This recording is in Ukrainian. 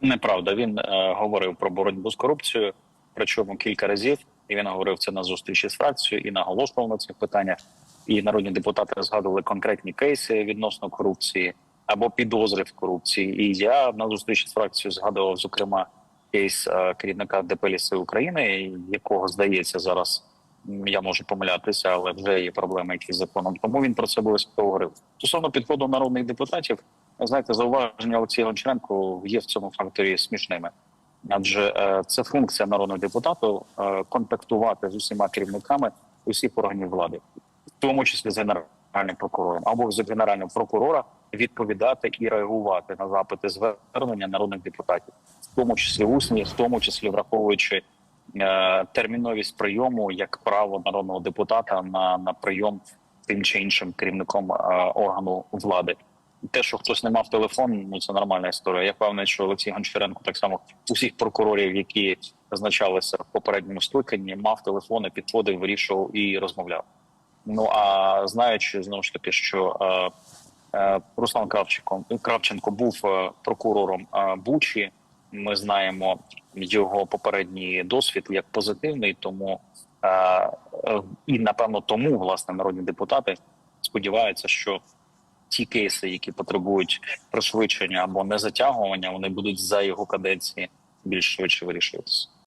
Неправда, він е, говорив про боротьбу з корупцією, причому кілька разів. І він говорив це на зустрічі з фракцією і наголошував на цих питаннях. І народні депутати згадували конкретні кейси відносно корупції або підозри в корупції. І я на зустрічі з фракцією згадував зокрема кейс е, керівника ДП «Ліси України, якого здається зараз. Я можу помилятися, але вже є проблеми, які з законом. Тому він про це обов'язково говорив. Стосовно підходу народних депутатів, знаєте, зауваження Олексія Гончаренко є в цьому факторі смішними, адже е, це функція народного депутату е, контактувати з усіма керівниками усіх органів влади, в тому числі з генеральним прокурором, або з генерального прокурора відповідати і реагувати на запити звернення народних депутатів, в тому числі усні, в тому числі враховуючи е, терміновість прийому як право народного депутата на, на прийом тим чи іншим керівником органу влади. Те, що хтось не мав телефон, ну це нормальна історія. Я певний, що Олексій Гончаренко так само усіх прокурорів, які зазначалися в попередньому скликанні, мав телефони, підходив, вирішував і розмовляв. Ну а знаючи знову ж таки, що е, е, Руслан Кравченко, Кравченко був е, прокурором е, Бучі, ми знаємо його попередній досвід як позитивний, тому е, е, і напевно тому власне народні депутати сподіваються, що ті кейси, які потребують пришвидшення або не затягування, вони будуть за його каденції більш швидше вирішуватися.